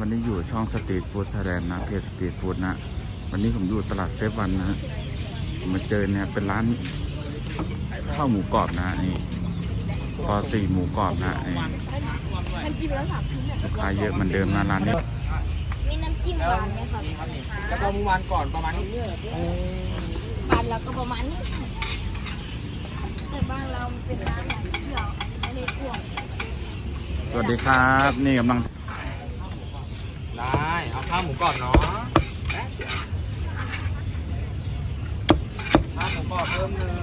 วัสดีครับวันนี้อยู่ช่องสตรีทฟู้ดไทยแลนด์นะเพจสตรีทฟู้ดนะ วันนี้ผมอยู่ตลาดเซฟวันนะผมมาเจอเนี่ยเป็นร้านข้าวหมูกรอบนะนี่ปอสี่หมูกรอบนะนี่มันกินแล้วสามชิ้นเนี่ยลูกค้าเยอะเหมือนเดิมนะร้านนี้มีน้ำจิ้มหวานไหมครับแล้วก็เมื่อวานก่อนประมาณนี้บ้านเราก็ประมาณนี้แต่บ้านเรามันเป็นร้านแบบเชื่อไม่ได้พวกสวัสดีครับ นี่กำลังได้ เอาข้าวหมูก่อนเนาะข้าวหมูกรอบเพิ่มหนึ่ง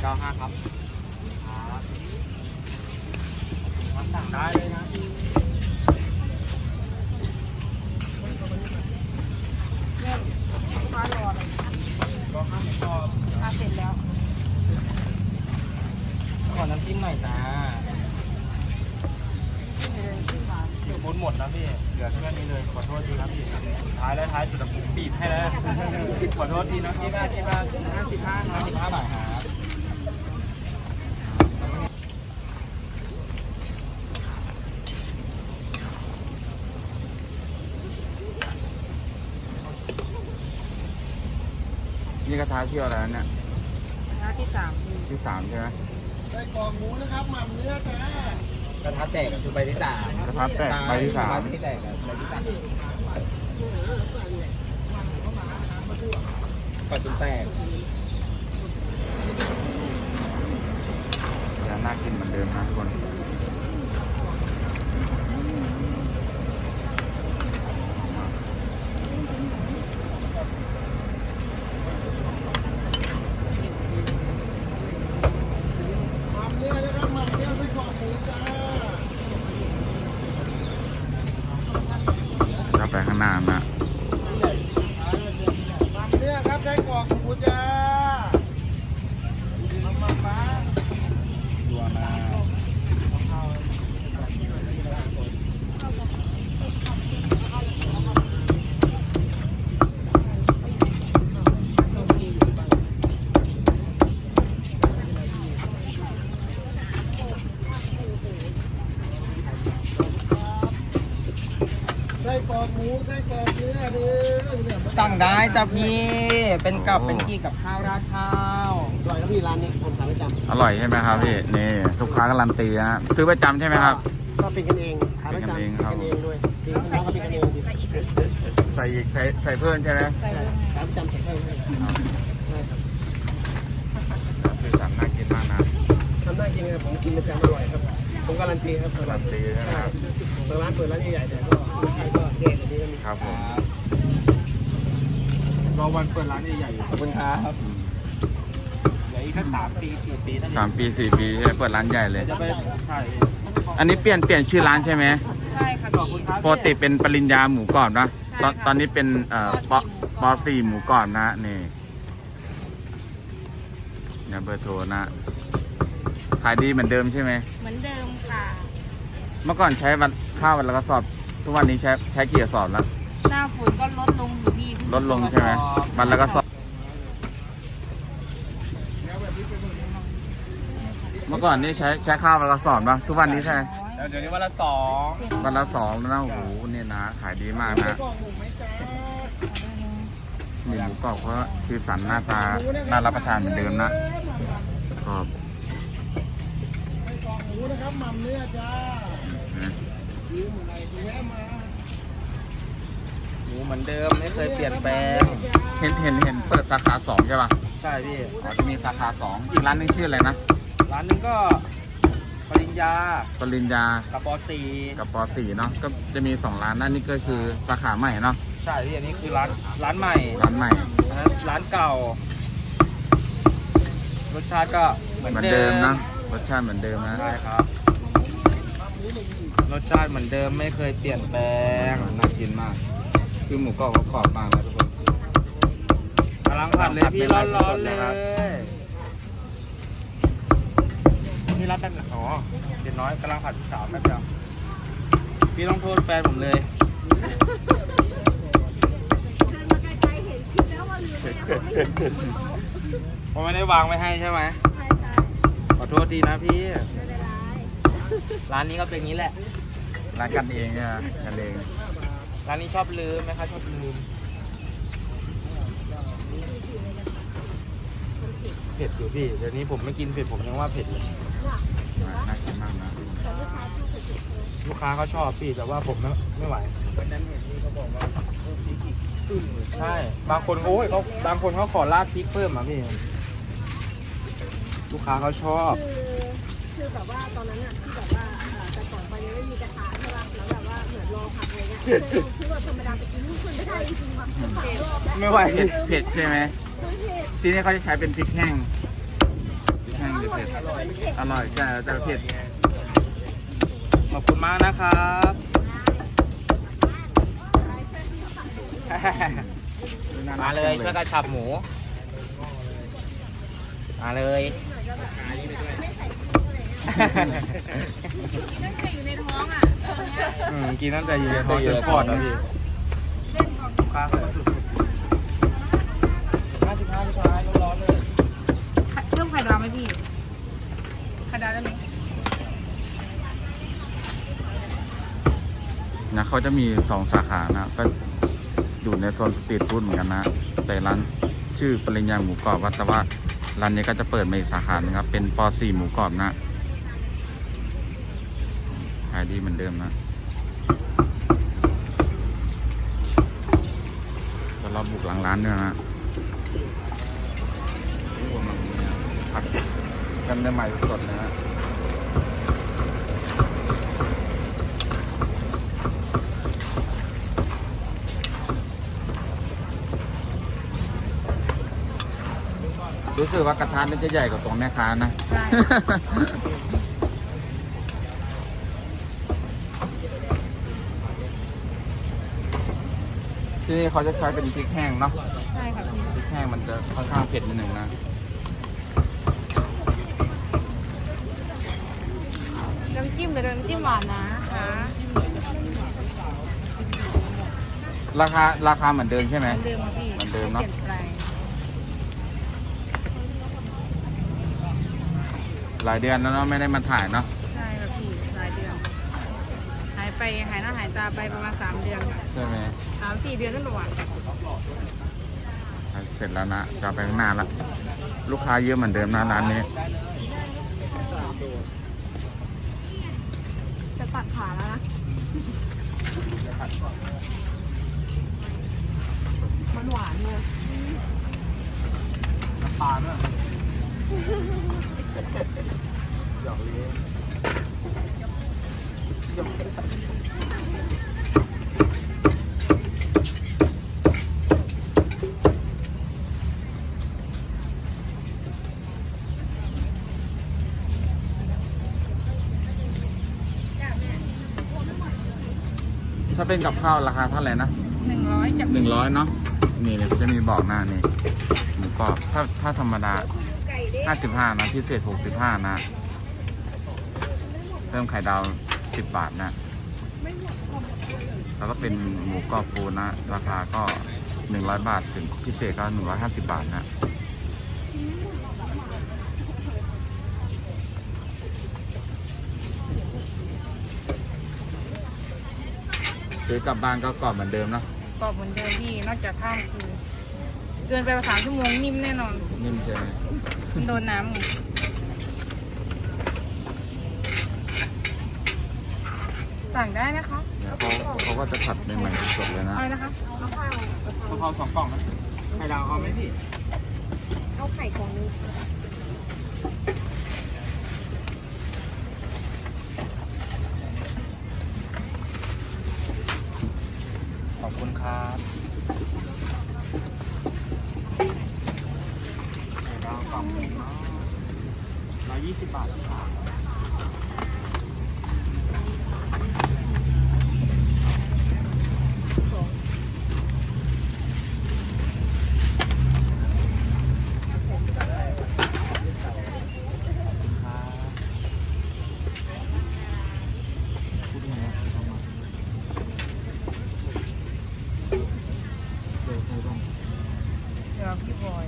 เก้าห้าครับครับมาสั่งได้เลยนะพี่ ฟ้ารอเลย ก็ข้าวหมูกรอบ ถ้าเสร็จแล้ว ขอน้ำจิ้มหน่อยจ้า เดินขึ้นมา หมดหมดนะพี่ เหลือแค่นี้เลย ขอโทษทีนะพี่ท้ายแล้วท้ายสุดผมบีบให้แล้ว ขอโทษทีนะที่บ้านที่บ้านห้าสิบห้าห้าสิบห้าบาทครับ นี่กระทะ เที่ยวแล้วเนี่ยร้านที่สามที่สามใช่ไหมกระทะแตกคือใบที่สามกระทะแตกใบที่สามใบที่แตกอะใบที่สามก่อนจนแตกยังน่ากินเหมือนเดิมนะทุกคน ไปข้างหน้านะ เนี่ยครับได้กรอกหมูจ้ามามามา ตัวมา ได้กรอกหมูได้กรอกเนื้อเด้อเนี่ยมัน สั่งได้ จ้ะพี่เป็นกับเป็นกี่กับข้าวราดข้าวอร่อยครับพี่ร้านนี้ผมทำประจอร่อยใช่ไหมครับพี่นี่ลูกค้าการันตีนะซื้อประจำใช่ไหมครับำก็เป็นกันเองขายประจำเป็นกันเองครับ เป็นกันเองด้วยดีน้องก็เป็นกันเองดีใส่อีกใส่ใส่เพิ่มใช่ไหมใส่เรื่องขายประจำใส่ให้ให้ใช่ครับคือสั่งน่ากินมากนะทำได้จริงครับผมกินประจำอร่อยครับ ผมการันตีครับการันตีใช่ไหมครับบางร้านเปิดร้านใหญ่ๆแต่ก็ไม่ใช่ก็แย่กว่านี้ก็มีครับผมร อวันเปิดร้านใหญ่ๆอยู่ขอบคุณครับเหลืออีกแค่สามปีสี่ปีนั่นเอสามงปีสี่ปีใช่ไหมเปิดร้านใหญ่เลยจะไปใช่อันนี้เปลี่ยนเปลี่ยนชื่อร้านใช่ไหมใช่ค่ะขอบคุณครับปกติเป็นปริญญาหมูกรอบนะตอนใช่ค่ะ ตอนนี้เป็นเอ่อปปสี่หมูกรอบนะนี่เนี่ยเบอร์โทรนะขายดีเหมือนเดิมใช่ไหมเหมือนเดิมค่ะ เมื่อก่อนใช้วันข้าววันละกระสอบ ทุกวันนี้ใช้ใช้กี่กระสอบแล้ว หน้าฝนก็ลดลงอยู่พี่ลดลงใช่ไหมวันละกระสอบเมื่อก่อนนี่ใช้ใช้ข้าววันละกระสอบนะทุกวันนี้ใช่แล้วเดี๋ยวนี้วันละสองวันละสองแล้วนะโอ้โหเนี่ยนะขายดีมากนะกรอกหมูไหมจ้านี่หมูกรอบก็สีสันหน้าตาน่ารับประทานเหมือนเดิมนะกรอบได้กรอกหมูนะครับหม่ำเนื้อจ้านะยืมอะไรแวะมาห มูเหมือนเดิมไม่เคยเปลี่ยนแปลงเห็นเห็นเห็นเปิดสาขาสองใช่ป่ะใช่พี่อ๋อจะมีสาขาสองอีกร้านหนึงชื่ออะไรนะร้านหนึงก็ปปริญญาปริญญากับปอสีกับป .4 เนาะก็จะมีสองร้านนั่นนี่ก็คือสาขาใหม่เนาะใช่พี่อันนี้คือร้านร้านใหม่ร้านใหม่ อันนั้นร้านเก่ารสชาติก็เหมือนเหมือนเดิเดิมมนะรสชาติเหมือนเดิมนะใช่ครับรสชาติเหมือนเดิมไม่เคยเปลี่ยนแปลง น่ากินมาก คือหมูกรอบเขากรอบมากนะทุกคนกำลังผัดเลยพี่ร้อนๆเลยพี่รับแป๊บนึงอ๋อเดี๋ยวน้อยกำลังผัดที่สามแป๊บเดียวพี่ต้องโทษแฟนผมเลยผมไม่ได้วางไว้ให้ใช่ไหมขอโทษดีนะพี่ ร้านนี้ก็เป็นอย่างนี้แหละ ร้านกันเองเนี่ยกันเอง ร้านนี้ชอบลืมไหมคะชอบลืมเผ็ดอยู่พี่เดี๋ยวนี้ผมไม่กินเผ็ดผมยังว่าเผ็ดเลยน่ากินมากนะลูกค้าเขาชอบพี่แต่ว่าผมไม่ไม่ไหวใช่ บางคนโอ้ยเขาบางคนเขาขอราดพริกเพิ่มอะพี่ลูกค้าเขาชอบ คือคือแบบว่าตอนนั้นอะที่แบบว่า คือคือว่าธรรมดาไปกินนี่มันไม่ได้จริงๆว่ะคือผักรอบแล้วไม่ไหวเผ็ดเผ็ดใช่ไหมมันเผ็ดที่นี่เขาจะใช้เป็นพริกแห้งพริกแห้งหรืออร่อยเผ็ดอร่อยเผ็ดอร่อยแต่แต่เผ็ดขอบคุณมากนะครับมาเลยช่วยกันฉับหมูมาเลย อืมกินตั้งแต่อยู่ในท้องจนคลอดแล้วพี่ลูกค้าเขาก็สุดๆห้าสิบห้าพี่ชายร้อนๆเลยเพิ่มไข่ดาวไหมพี่ไข่ดาวได้ไหมนะเขาจะมีสองสาขานะก็อยู่ในโซนสตรีทฟู้ดเหมือนกันนะแต่ร้านชื่อปริญญาหมูกรอบว่าแต่ว่าร้านนี้ก็จะเปิดมาอีกสาขาหนึ่งครับ เป็นป .4 หมูกรอบนะ ขายดีเหมือนเดิมนะเดี๋ยวเราบุกหลังร้านด้วยนะโอ้มันเนี่ยผัดกันใหม่สดๆเลยนะรู้สึกว่ากระทะนี่จะใหญ่กว่าตัวแม่ค้านะ ที่นี่เขาจะใช้เป็นพริกแห้งเนาะใช่ค่ะพี่พริกแห้งมันจะค่อนข้างเผ็ดนิดหนึ่งนะน้ำจิ้มเป็นน้ำจิ้มหวานนะคะราคาราคาเหมือนเดิมใช่ไหมเหมือนเดิมค่ะพี่เหมือนเดิมเนอะไปลี่ยนแปลงหลายเดือนแล้วเนาะไม่ได้มาถ่ายเนาะใช่ค่ะพี่หลายเดือน หาย ไปหายหน้าหายตาไปประมาณสามเดือนค่ะใช่ไหมสามสี่เดือนนั่นหรอเสร็จแล้วนะจะเอาไปข้างหน้าละลูกค้าเยอะเหมือนเดิมนะร้านนี้จะตัดขาแล้วนะมันหวานเลยน้ำปลาด้วยหยอกเลี้ยง ถ้าเป็นกับข้าวราคาเท่าไหร่นะหนึ่งร้อยจับหนึ่งร้อยเนาะนี่เนี่ยจะมีบอกหน้านี่หมูกรอบถ้าถ้าธรรมดาไก่เด้ห้าสิบห้านะพิเศษหกสิบห้านะ เพิ่มไข่ดาว สิบบาทนะ แล้วก็เป็นหมูกรอบฟูนะ ราคาก็หนึ่งร้อยบาทถึงพิเศษก็หนึ่งร้อยห้าสิบบาทนะซื้อกลับบ้านก็กรอบเหมือนเดิมเนาะกรอบเหมือนเดิมพี่นอกจากข้ามคือ เกินไปประมาณสามชั่วโมงนิ่มแน่นอน นิ่มใช่ไหมมันโดนน้ำไง สั่งได้นะคะเนี่ยเขาเขาก็จะผัดใหม่ๆสดๆเลยนะ อะไรนะคะเอาข้าวกะเพราสองกล่องนะไข่ดาวเอาไหมพี่เอาไข่ของนึง กล่องนี้เนาะร้อยยี่สิบบาทครับพูดยังไงนะเอามาเดี๋ยวใครบ้าง เดี๋ยวพี่บอย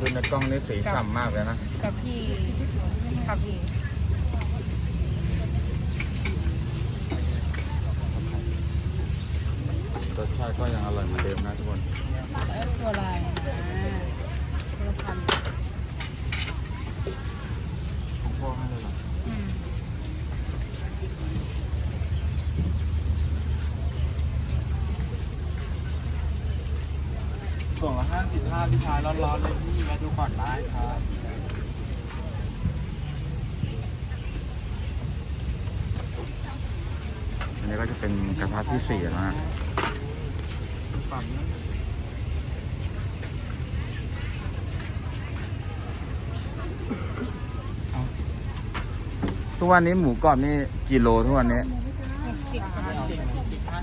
ดูในกล้องนี่ สีสัมมากเลยนะ กับพี่กับพี่ รสชาติก็ยังอร่อยเหมือนเดิมนะทุกคน ตัวลายอ่าตัวละพัน ของพ่อให้เลยเหรอ อืม ส่วนละห้าสิบห้าพี่ชายร้อนๆเลยพี่มาดูก่อนได้ครับอันนี้ก็จะเป็นกระทะที่สี่แล้วนะฝั่งนี้ทุกวันนี้หมูกรอบนี่กิโลทุกวันนี้สิบห้า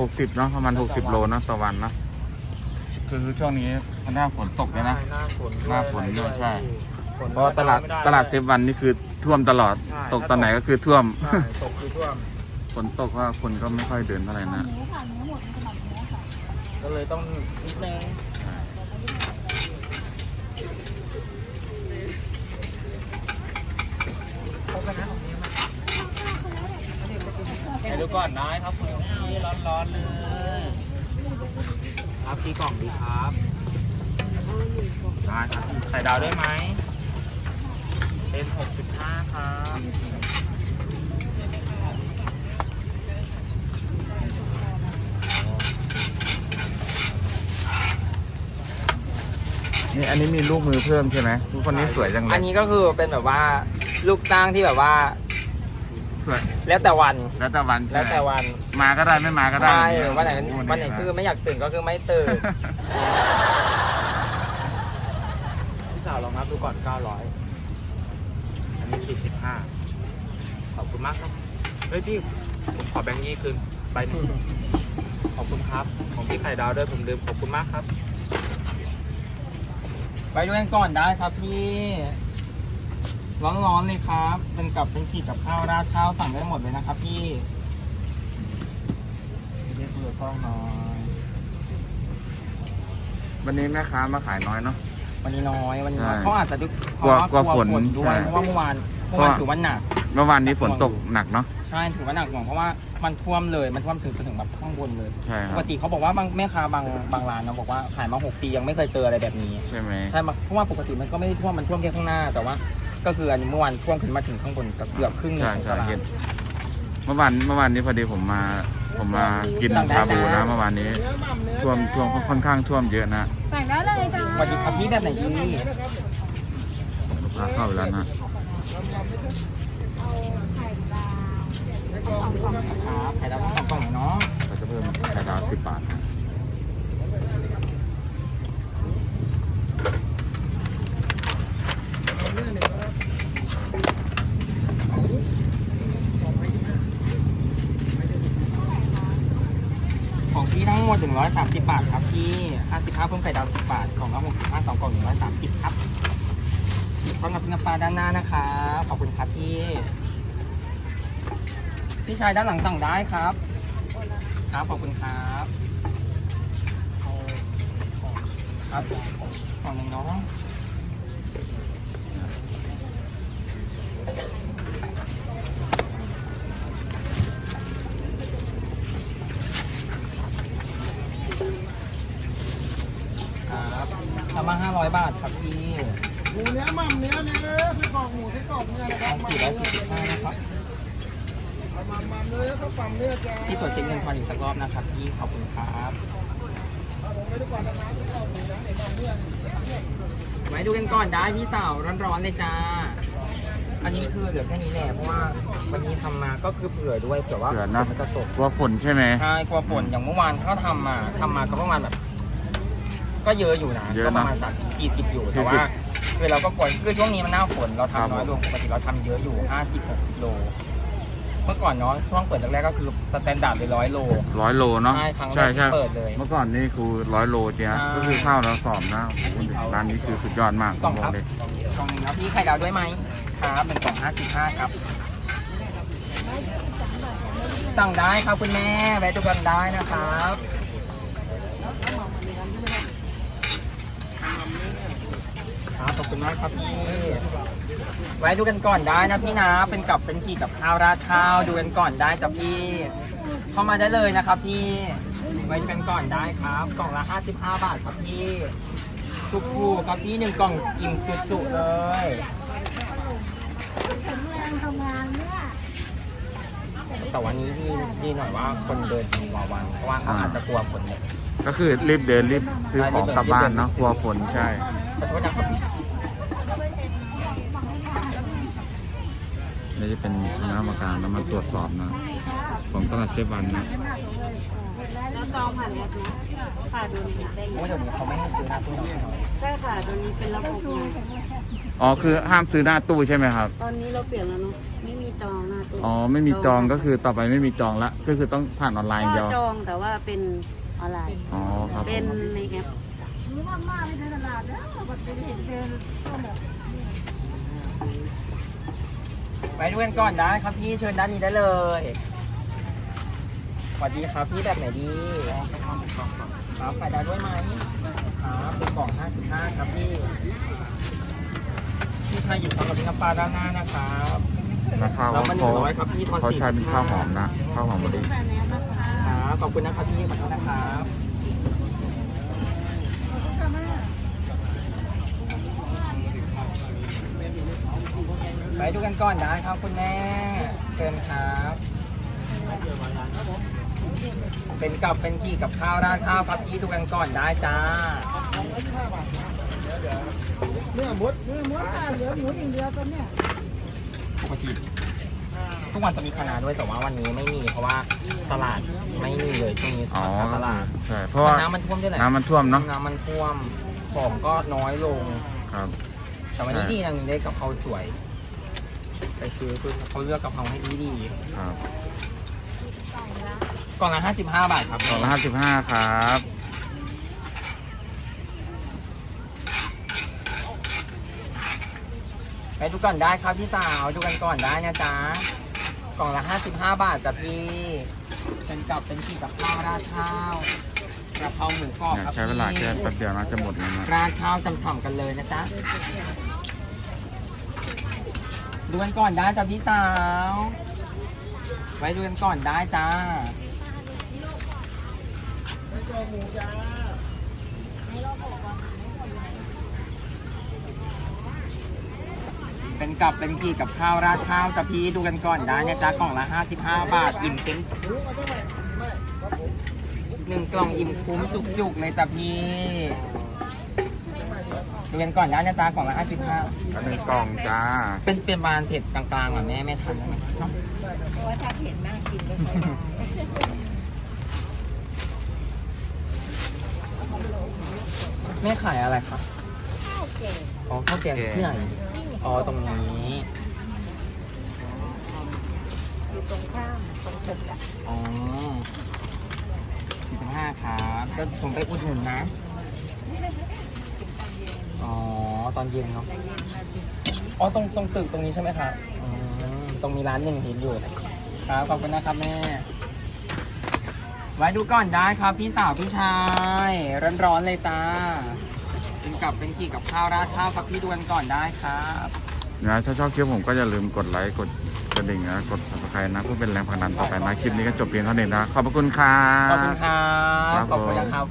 หกสิบเนาะประมาณหกสิบโลเนาะต่อวันเนาะ คือช่วงนี้มันหน้าฝนตกเลยนะ หน้าฝนหน้าฝนด้วยใช่ ฝนเพราะว่าตลาดไม่ไตลาดเซฟวันนี่คือท่วมตลอด ใช่ตกตอนไหนก็คือท่วม ใช่ ตกคือท่วม ฝนตกว่าคนก็ไม่ค่อยเดินเท่าไหร่นะก็เลยต้องนิดนึงให้ดูก่อนได้ครับคุณพี่ร้อนๆเลยค รับพี่กล่องดีครับได้ครับพี่ใส่ดาวด้วยไหม เป็น65ครับนี่อันนี้มีลูกมือเพิ่มใช่ไหมคนนี้สวยจังเลอัยนนี้ก็คือเป็นแบบว่าลูกจ้างที่แบบว่า สวยแล้วแต่วันแล้วแต่วันใช่แล้วไหมแต่วันมาก็ได้ไม่มาก็ได้ใช่อย่างเงี้ยวันไหนโอ้โวันไหนคือไม่อยากตื่นก็คือไม่ตื่นพี่สาวลองนับดูก่อน 900 อันนี้ 45 ขอบคุณมากครับ เฮ้ยพี่ ผมขอแบงค์ยี่คืนใบหนึ่งขอบคุณครับ ของพี่ไข่ดาวด้วยผมลืมขอบคุณมากครับ ไปดูกันก่อนได้ครับพี่ ร้อนๆเลยครับ เป็นกับเป็นขีดกับข้าวราดข้าวสั่งได้หมดเลยนะครับพี่เรียกเบอร์กล้องหน่อยวันนี้แม่ค้ามาขายน้อยเนาะ วันนี้น้อยวันนี้ใช่เขาอาจจะดึกกลัวกลัวฝนด้วใช่ยเพราะว่าเมื่อวานเมื่อวานเพราะถือว่าหนัก เมื่อวานนี้ฝนตกหนักเนาะ ใช่ถือว่าหนักหน่วงเพราะว่ามันท่วมเลยมันท่วมถึงจนถึงแบบข้างบนเลย ใช่คปรักบติเขาบอกว่าบางแม่ค้าบางบางร้านเนาะบอกว่าขายมาหกปียังไม่เคยเจออะไรแบบนี้ ใช่ไหม ใช่มาเพราะว่าปกติมันก็ไม่ได้ท่วมมันท่วมแค่ข้างหน้าแต่ว่า ก็คืออันนี้เมื่อวานท่วมขึ้นมาถึงข้างบนก็เกือบครึ่งหนึงใช่ของใช่ตลาด เห็นเมื่อวานเมื่อวานนี้พอดีผมมาผมมากินชาบูนะเมื่อวานนี้เนื้อหม่ำเนื้อท่วมท่วมค่อนข้างท่วมเยอะนะแต่งได้เลยจ้าสวัสดีครับพี่แบบไหนดีลูกค้าเข้าไปแล้วนะครับไข่ดาวสองกล่องหน่อยเนาะเราจะเพิ่มไข่ดาวสิบบาทนะ ขอ งหมด 130 บาทครับพี่ 55เพิ่มไข่ดาว 10 บาทกล่องละ65สองกล่อง 130 ครับต้อมกับน้ำปลาด้านหน้านะครับขอบคุณครับพี่พี่ชายด้านหลังสั่งได้ครับ ครับขอบคุณครับครับของหนึ่ง ครับทำมา500บาทครับพี่หมูเนื้อหม่ำเนื้อเนื้อไส้กรอกหมูไส้กรอกเนื้อนะครับสี่ร้อง445นะครับ หม่ำหม่ำเนื้อข้าวปั่นเนื้อจ้าพี่เปิดเช็คเงินทอนอีกสักรอบนะครับพี่ขอบคุณครับผมไม่ได้กวาดน้ำไส้กรอกหมูนะไอ้หม่ำเนื้อไว้ดูกันก่อนได้พี่สาวร้อนๆเลยจ้า อันนี้คือเหลือแค่นี้แหละเพราะว่าวันนี้ทำมาก็คือเผื่อด้วยเผื่อว่าเผื่อนะฝมันจะตกกลัวฝนใช่ไหม ใช่กลัวฝนอย่างเมื่อวานเขาทำมาทำมาก็ประมาณแบบ ก็เยอะอยู่นะเยอะก็นะประมาณสามสิบสี่สิบอยู่แต่40ว่าคือเราก็ควรคือช่วงนี้มันหน้าฝนเราครับทำน้อยลงปกติเราทำเยอะอยู่ห้าสิบหกสิบโล เมื่อก่อนเนาะช่วงเปิดแรกๆก็คือสแตนดาร์ดเลยร้อยโล ร้อยโลเนาะใช่ครั้งแรกใช่ที่ใช่เปิดเลยเมื่อก่อนนี่คือร้อยโลเจียใช่ ก็คือข้าวเราสอบนะโอ้โหร้านนี้คือสุดยอดมากผกล่องมบคอรักบเลยกล่องหนึงนะพี่ไข่ดาวด้วยไหมครับเป็นกล่องห้าสิบห้าครับ สั่งได้ครับคุณแม่แวะดูกันได้นะครับ ครับขอบคุณมากครับพี่ไว้ดูกันก่อนได้นะพี่นะ เป็นกับเป็นขี่กับข้าวราดข้าวดูกันก่อนได้จ้ะพี่ เข้ามาได้เลยนะครับพี่ไว้ดูกันก่อนได้ครับกล่องละ 55 บาทครับพี่ทุกคู่ครับพี่หนึ่งกล่องอิ่มจุๆเลยแต่วันนี้ดีดีหน่อยว่าคนเดินถึงวาวันเพราะว่าเขาอาจจะกลัวฝนเนี่ยก็คือรีบเดินรีบซื้อของกลับบ้านเนาะกลัวฝนใช่ขอโทษนะ นี่จะเป็นคณะกรรมการแล้วมาตรวจสอบนะ ของตลาดเซฟวันนะแล้วจองผ่านแอปนะค่ะโดนปิดได้เพราะว่าเดี๋ยวนี้เขาไม่ให้ซื้อหน้าตู้เราใช่ไหมใช่ค่ะตอนนี้เป็นระบบใหม่อ๋อคือห้ามซื้อหน้าตู้ใช่ไหมครับ ตอนนี้เราเปลี่ยนแล้วเนาะไม่มีจองหน้าตู้อ๋อไม่มีจองก็คือต่อไปไม่มีจองละก็คือต้องผ่านออนไลน์อย่างเดียวก็จองแต่ว่าเป็นออนไลน์อ๋อครับผเป็นมในแอปไปดูกั นก่อนได้ครับพี่เชิญด้านนี้ได้เลยสวัสดีครับพี่แบบไหนดีครับไข่ดาวด้วยไหมครับเป็นกล่อง55ครับพี่พี่ชายหยิบของกับพี่น้ำปลาด้านหน้านะครับราคาเราว่ามาหนึ่เขางร้อยครับพี่ทอนเขาสี่ใช้เป็นข้าวหอมนะข้าวหอมมะลิครับขอบคุณนะครับพี่ขอโทษนะครับ ไปดูกันก่อนได้ครับคุณแม่เชิญครับ เป็นกับเป็นกี่กับข้าวราดข้าวครับพี่ดูกันก่อนได้จ้าเนื้อหมดเนื้อหมดเหลือหมูอย่างเดียวตอนเนี้ยปกติทุกวันจะมีคณะด้วยแต่ว่าวันนี้ไม่มีเพราะว่าตลาดไม่มีเลยช่วงนี้อ๋อตลาดใช่เพราะว่าน้ำมันท่วมด้วยแหละน้ำมันท่วมเนาะน้ำมันท่วมของก็น้อยลงครับแต่วันนี้ใช่ดีอย่างหนึงได้กะเพราสวย ไปซื้อคือเขาเลือกกะเพราให้ดีดีครับกล่องละ55บาทครับสองร้อยห้าสิบห้าครับไปดูก่อนได้ครับพี่สาวดูกันก่อนได้นะจ๊ะกล่องละ55บาทจ้ะพี่เป็นกับเป็นขีดกับข้าวราดข้าวกระเพราหมูกรอบเนี่ยครับใช้เวลาแค่พี่แป๊บเดียวนะจะหมดแล้วนะราดข้าวฉ่ำๆกันเลยนะจ๊ะ ดูกันก่อนได้จ้ะพี่สาว ไว้ดูกันก่อนได้จ้าเป็นกับเป็นกี่กับข้าวราดข้าวจะพี่ดูกันก่อนได้นะจ๊ะกล่องละ55 บาทอิ่มเต็มหนึ่งกล่องอิ่มคุ้มจุกๆเลยจ้ะพี่ ดูกันก่อนได้นะจ๊ะกล่องละ55อันหนึ่งกล่องจ้า เป็นเป็นบานเผ็ดกลางๆอะแม่ไม่ทันเนาะเพราะว่าถ้าเห็นนั่งกินไม่ค่อยได้แม่ขายอะไรครับข้าวแกงอ๋อข้าวแกงที่ไหนอ๋อตรงนี้อยู่ตรงข้ามตรงตึกอะอ๋อสี่สิบห้าครับก็ผมไปอุดหนุนนะ อ๋อ ตอนเย็นเนาะ อ๋อ ตรงตรงตึกตรงนี้ใช่ไหมครับอืมตรงมีร้านหนึ่งเห็นอยู่ครับ ขอบคุณนะครับแม่ ไว้ดูก่อนได้ครับ พี่สาวพี่ชาย ร้อนๆเลยจ้า เป็นกับเป็นกี่กับข้าวราดข้าวครับพี่ดวนก่อนได้ครับ นะถ้าชอบคลิปผมก็อย่าลืมกดไลค์กดกระดิ่งนะกด subscribe นะเพื่อเป็นแรงผลักดันต่อไปนะคลิปนี้ก็จบเพียงเท่านี้นะ ขอบพระคุณครัขอบคุณครับครับ ขอบคุณผมนะครับ